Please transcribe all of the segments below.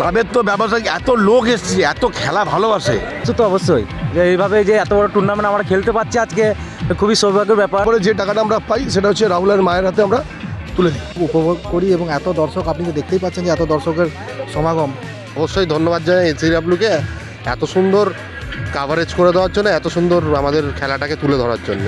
তাদের তো ব্যবসা এত লোক এসছে এত খেলা ভালোবাসে। সে তো অবশ্যই। যে এইভাবে যে এত বড় টুর্নামেন্ট আমরা খেলতে পারছি আজকে খুবই সৌভাগ্যের ব্যাপার। তারপরে যে টাকাটা আমরা পাই সেটা হচ্ছে রাহুলের মায়ের হাতে আমরা তুলে দিই। উপভোগ করি এবং এত দর্শক আপনি তো দেখতেই পাচ্ছেন যে এত দর্শকের সমাগম। অবশ্যই ধন্যবাদ জানাই এনসিডাব্লিউকে এত সুন্দর কাভারেজ করে দেওয়ার জন্য এত সুন্দর আমাদের খেলাটাকে তুলে ধরার জন্য।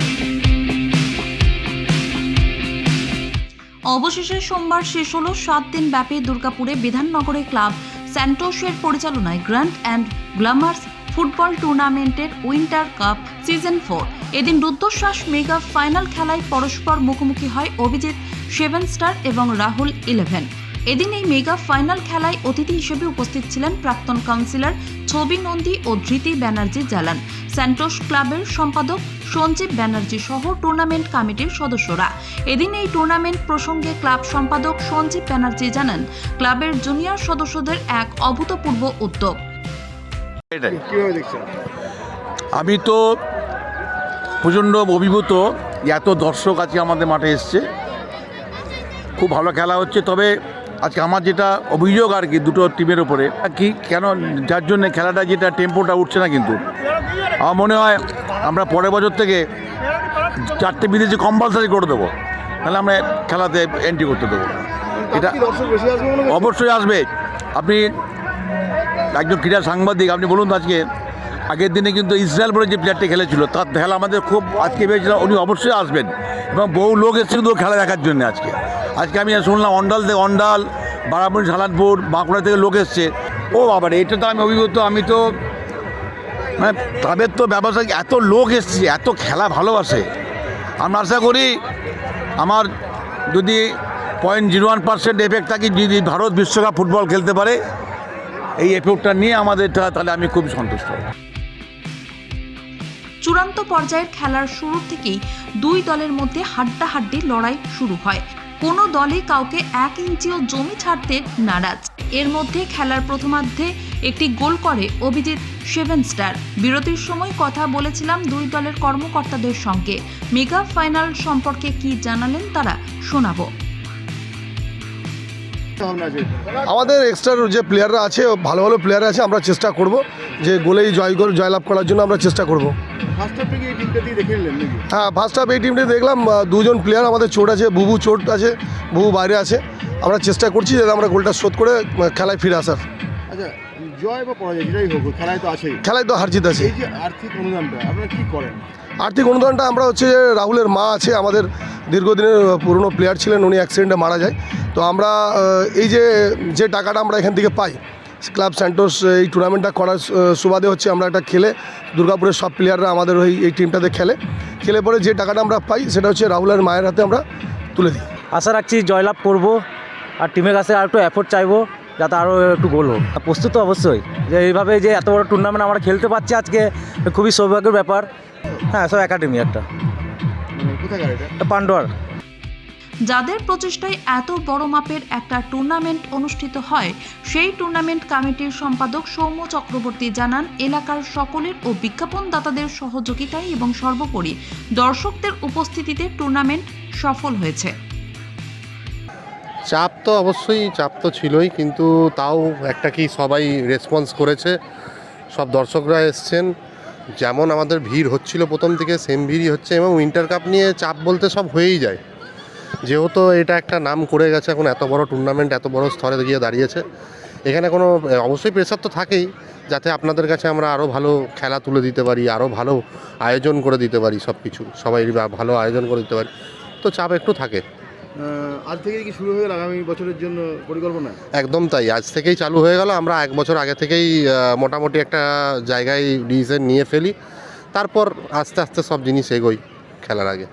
অবশেষে সোমবার শেষ হলো সাত দিন ব্যাপী দুর্গাপুরে বিধাননগরে ক্লাব স্যান্টোসের পরিচালনায় গ্র্যান্ড অ্যান্ড গ্ল্যামার্স ফুটবল টুর্নামেন্টের উইন্টার কাপ সিজন ফোর। এদিন রুদ্ধশ্বাস মেগা ফাইনাল খেলায় পরস্পর মুখোমুখি হয় অভিজিৎ সেভেন স্টার এবং রাহুল ইলেভেন। এদিন এই মেগা ফাইনাল খেলায় অতিথি হিসেবে উপস্থিত ছিলেন প্রাক্তন কাউন্সিলর ছবি নন্দী ও ধৃতি ব্যানার্জি জালান। স্যান্টোস ক্লাবের সম্পাদক সঞ্জীব ব্যানার্জি সহ টুর্নামেন্ট কমিটির সদস্যরা। এদিন এই টুর্নামেন্ট প্রসঙ্গে ক্লাব সম্পাদক সঞ্জীব ব্যানার্জি জানান ক্লাবের জুনিয়র সদস্যদের এক অভূতপূর্ব উদ্যোগ। এটাই। আমি তো প্রচণ্ড অভিভূত এত দর্শক আজকে আমাদের মাঠে এসছে। খুব ভালো খেলা হচ্ছে তবে আজকে আমার যেটা অভিযোগ আর কি দুটো টিমের ওপরে কি কেন যার জন্য খেলাটা যেটা টেম্পোটা উঠছে না কিন্তু। আমার মনে হয় আমরা পরের বছর থেকে চারটে বিদেশি কম্পালসারি করে দেবো। তাহলে আমরা খেলাতে এন্ট্রি করতে দেবো। এটা অবশ্যই আসবে। আপনি একজন ক্রীড়া সাংবাদিক আপনি বলুন তো আজকে আগের দিনে কিন্তু ইসরায়েল বলে যে প্লেয়ারটি খেলেছিল তার খেলা আমাদের খুব আজকে ভেবেছিলাম উনি অবশ্যই আসবেন। এবং বহু লোক এসছে কিন্তু খেলা দেখার জন্য আজকে। আজকে আমি শুনলাম অন্ডাল থেকে অন্ডাল বারাপুর সালানপুর বাঁকুড়া থেকে লোক এসছে। ও আবার এটা তো আমি অভিজ্ঞতা আমি তো মানে তাদের তো ব্যবসা এত লোক এসছে, এত খেলা ভালোবাসে। আমরা আশা করি আমার যদি point zero one percent effect থাকে, যদি ভারত বিশ্বকাপ ফুটবল খেলতে পারে, এই এফেক্টটা নিয়ে আমাদের তাহলে আমি খুব সন্তুষ্ট চূড়ান্ত পর্যায়ের খেলার শুরু থেকেই দুই দলের মধ্যে হাড্ডাহাড্ডি লড়াই শুরু হয়। কোনো দলই কাউকে এক ইঞ্চিও জমি ছাড়তে নারাজ। এর মধ্যে খেলার প্রথমার্ধে একটি গোল করে অভিজিৎ সেভেন স্টার। বিরতির সময় কথা বলেছিলাম দুই দলের কর্মকর্তাদের সঙ্গে। মেগা ফাইনাল সম্পর্কে কি জানালেন তারা? শোনাবো। আমাদের এক্সট্রা যে প্লেয়াররা আছে ভালো ভালো প্লেয়ার আছে আমরা চেষ্টা করব যে গোলেই জয় গোল জয়লাভ করার জন্য আমরা চেষ্টা করব। হ্যাঁ ফার্স্ট হাফ এই টিমটি দেখলাম দুজন প্লেয়ার আমাদের চোট আছে বুবু চোট আছে বুবু বাইরে আছে। আমরা চেষ্টা করছি যাতে আমরা গোলটা শোধ করে খেলায় ফিরে আসার। আচ্ছা জয় বা পরাজয় যেটাই হোক খেলায় তো আছেই। খেলায় তো হার জিত আছে। এই যে আর্থিক অনুদানটা আপনারা কি করেন? আর্থিক অনুদানটা আমরা হচ্ছে যে রাহুলের মা আছে আমাদের দীর্ঘদিনের পুরনো প্লেয়ার ছিলেন উনি অ্যাক্সিডেন্টে মারা যায়। তো আমরা এই যে যে টাকাটা আমরা এখান থেকে পাই ক্লাব স্যান্টোস এই টুর্নামেন্টটা করার সুবাদে হচ্ছে আমরা একটা খেলে দুর্গাপুরের সব প্লেয়াররা আমাদের ওই এই টিমটাতে খেলে। খেলে পরে যে টাকাটা আমরা পাই সেটা হচ্ছে রাহুলের মায়ের হাতে আমরা তুলে দিই। আশা রাখছি জয়লাভ করব আর টিমের কাছে আর একটু এফোর্ট চাইব। যাতে আরও একটু গোল হোক। আর প্রস্তুত অবশ্যই যে এইভাবে যে এত বড় টুর্নামেন্ট আমরা খেলতে পারছি আজকে খুবই সৌভাগ্যের ব্যাপার। হ্যাঁ সব একাডেমি একটা। মানে কোথাকার এটা? এটা পান্ডোয়ার। যাদের প্রচেষ্টায় এত বড় মাপের একটা টুর্নামেন্ট অনুষ্ঠিত হয় সেই টুর্নামেন্ট কমিটির সম্পাদক সৌম্য চক্রবর্তী জানান এলাকার সকলের ও বিজ্ঞাপনদাতাদের সহযোগিতায় এবং সর্বোপরি দর্শকদের উপস্থিতিতে টুর্নামেন্ট সফল হয়েছে। চাপ তো অবশ্যই, চাপ তো ছিলই, কিন্তু তাও একটা কি সবাই রেসপন্স করেছে, সব দর্শকরা এসছেন। যেমন আমাদের ভিড় হচ্ছিল প্রথম থেকে সেম ভিড়ই হচ্ছে, এবং উইন্টার কাপ নিয়ে চাপ বলতে সব হয়েই যায়। যেহেতু এটা একটা নাম করে গেছে, এখন এত বড় টুর্নামেন্ট এত বড় স্তরে গিয়ে দাঁড়িয়েছে। এখানে কোনো, অবশ্যই প্রেশার তো থাকেই, যাতে আপনাদের কাছে আমরা আরও ভালো খেলা তুলে দিতে পারি আরও ভালো আয়োজন করে দিতে পারি সব কিছু সবাই ভালো আয়োজন করে দিতে পারি। তো চাপ একটু থাকে। আজ থেকে কি শুরু হয়ে গেল আগামী বছরের জন্য পরিকল্পনা? একদম তাই আজ থেকেই চালু হয়ে গেল। আমরা এক বছর আগে থেকেই মোটামুটি একটা জায়গায় ডিসিশন নিয়ে ফেলি। তারপর আস্তে আস্তে সব জিনিস এগোই খেলার আগে।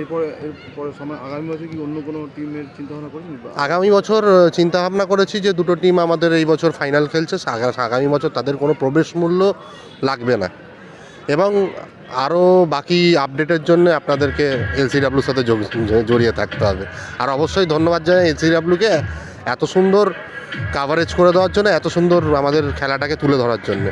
এরপরে এরপরে সময় আগামী বছর কি অন্য কোনো টিমের চিন্তা ভাবনা করেছেন আগামী বছর চিন্তা করেছি যে দুটো টিম আমাদের এই বছর ফাইনাল খেলছে। আগামী বছর তাদের কোনো প্রবেশ মূল্য লাগবে না। এবং আরও বাকি আপডেটের জন্য আপনাদেরকে এলসিডাব্লিউর সাথে জড়িয়ে থাকতে হবে। আর অবশ্যই ধন্যবাদ জানাই এলসিডাব্লিউকে এত সুন্দর কাভারেজ করে দেওয়ার জন্য, এত সুন্দর আমাদের খেলাটাকে তুলে ধরার জন্য।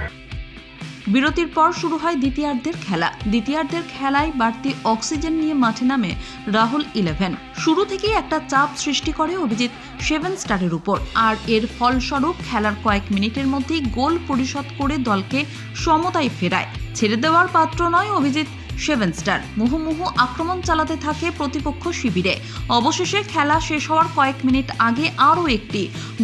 বিরতির পর শুরু হয় দ্বিতীয়ার্ধের খেলা। দ্বিতীয়ার্ধের খেলায় বাড়তি অক্সিজেন নিয়ে মাঠে নামে রাহুল ইলেভেন। শুরু থেকেই একটা চাপ সৃষ্টি করে অভিজিৎ সেভেন স্টারের উপর। আর এর ফলস্বরূপ খেলার কয়েক মিনিটের মধ্যেই গোল পরিশোধ করে দলকে সমতায় ফেরায়। ছেড়ে দেওয়ার পাত্র নয় অভিজিৎ সেভেন স্টার মুহুমুহু আক্রমণ চালাতে থাকে প্রতিপক্ষ শিবিরে। অবশেষে খেলা শেষ হওয়ার কয়েক মিনিট আগে আরও একটি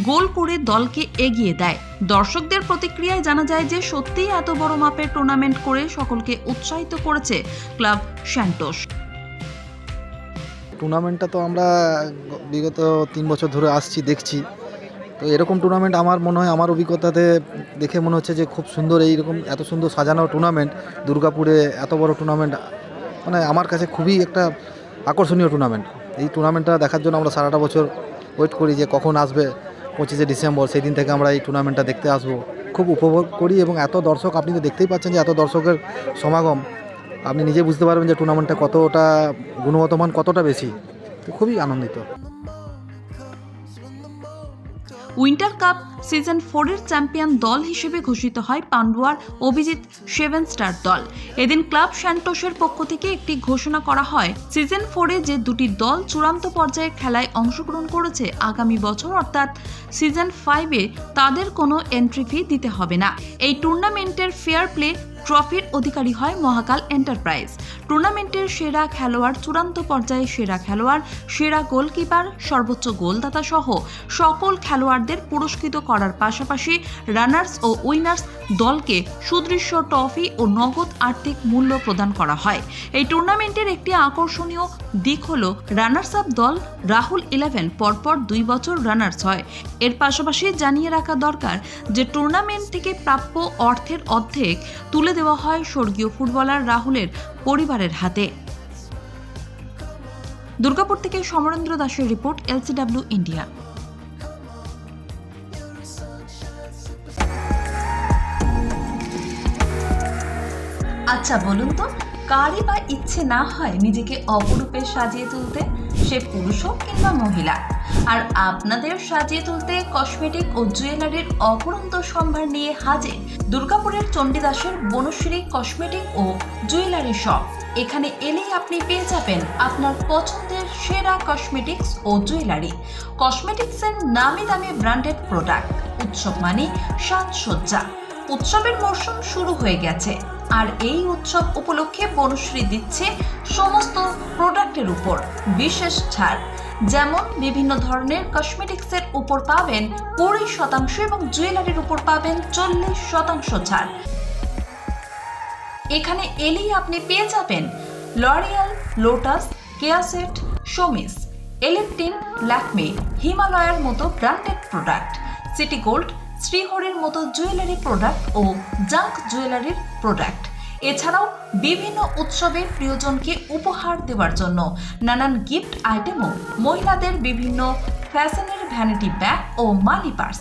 গোল করে দলকে এগিয়ে দেয়। দর্শকদের প্রতিক্রিয়ায় জানা যায় যে সত্যিই এত বড় মাপের টুর্নামেন্ট করে সকলকে উৎসাহিত করেছে ক্লাব স্যান্টোস টুর্নামেন্টটা তো আমরা বিগত তিন বছর ধরে আসছি, দেখছি। তো এরকম টুর্নামেন্ট আমার মনে হয় আমার অভিজ্ঞতাতে দেখে মনে হচ্ছে যে খুব সুন্দর এইরকম এত সুন্দর সাজানো টুর্নামেন্ট দুর্গাপুরে এত বড় টুর্নামেন্ট মানে আমার কাছে খুবই একটা আকর্ষণীয় টুর্নামেন্ট এই টুর্নামেন্টটা দেখার জন্য আমরা সারাটা বছর ওয়েট করি যে কখন আসবে, পঁচিশে ডিসেম্বর সেই দিন থেকে আমরা এই টুর্নামেন্টটা দেখতে আসব। খুব উপভোগ করি এবং এত দর্শক, আপনি তো দেখতেই পাচ্ছেন যে এত দর্শকের সমাগম। আপনি নিজে বুঝতে পারবেন যে টুর্নামেন্টটা কতটা গুণগত মান কতটা বেশি। তো খুবই আনন্দিত। উইন্টার কাপ সিজন ফোরের চ্যাম্পিয়ন দল হিসেবে ঘোষিত হয় পান্ডুয়ার অভিজিৎ সেভেন স্টার দল। এদিন ক্লাব স্যান্টোসের পক্ষ থেকে একটি ঘোষণা করা হয়, সিজন ফোরে যে দুটি দল চূড়ান্ত পর্যায়ের খেলায় অংশগ্রহণ করেছে আগামী বছর, অর্থাৎ সিজন ফাইভে তাদের কোনো এন্ট্রি ফি দিতে হবে না। এই টুর্নামেন্টের ফেয়ার প্লে ট্রফির অধিকারী হয় মহাকাল এন্টারপ্রাইজ। টুর্নামেন্টের সেরা খেলোয়াড়, চূড়ান্ত পর্যায়ে সেরা খেলোয়াড়, সেরা গোলকিপার, সর্বোচ্চ গোলদাতা সহ সকল খেলোয়াড়দের পুরস্কৃত করার পাশাপাশি রানার্স ও উইনার্স দলকে সুদৃশ্য ট্রফি ও নগদ আর্থিক মূল্য প্রদান করা হয়। এই টুর্নামেন্টের একটি আকর্ষণীয় দিক হল রানার্স আপ দল রাহুল ইলেভেন পরপর দুই বছর রানার্স হয়। এর পাশাপাশি জানিয়ে রাখা দরকার যে টুর্নামেন্ট থেকে প্রাপ্য অর্থের অর্ধেক তুলে দেওয়া হয় স্বর্গীয় ফুটবলার রাহুলের পরিবারের হাতে। দুর্গাপুর থেকে সমরেন্দ্র দাসের রিপোর্ট, এলসিডব্লিউ ইন্ডিয়া। আচ্ছা বলুন তো, কারই বা ইচ্ছে না হয় নিজেকে অপরূপে সাজিয়ে তুলতে? সে পুরুষ হোক কিংবা মহিলা? আর আপনাদের সাজিয়ে তুলতে কসমেটিক ও জুয়েলারির অপরন্ত সম্ভার নিয়ে হাজির দুর্গাপুরের চণ্ডীদাসের বনশ্রী কসমেটিক ও জুয়েলারি শপ এখানে এলেই আপনি পেয়ে যাবেন আপনার পছন্দের সেরা কসমেটিক্স ও জুয়েলারি কসমেটিক্সের নামি দামি ব্র্যান্ডেড প্রোডাক্ট উৎসব মানে সাজসজ্জা। উৎসবের মরশুম শুরু হয়ে গেছে। আর এই উৎসব উপলক্ষে বনশ্রী দিচ্ছে সমস্ত প্রোডাক্টের উপর বিশেষ ছাড়। যেমন বিভিন্ন ধরনের কসমেটিক্সের উপর পাবেন কুড়ি শতাংশ এবং জুয়েলারির উপর পাবেন চল্লিশ শতাংশ ছাড়। এখানে এলেই আপনি পেয়ে যাবেন লরিয়াল লোটাস কেয়াসেট শোমিস এলেকটিন ল্যাকমে হিমালয়ার মতো ব্র্যান্ডেড প্রোডাক্ট সিটি গোল্ড শ্রীহরির মতো জুয়েলারি প্রোডাক্ট ও জাঙ্ক জুয়েলারির প্রোডাক্ট এছাড়াও বিভিন্ন উৎসবে প্রিয়জনকে উপহার দেওয়ার জন্য নানান গিফট আইটেমও মহিলাদের বিভিন্ন ফ্যাশনের ভ্যানিটি ব্যাগ ও মানি পার্স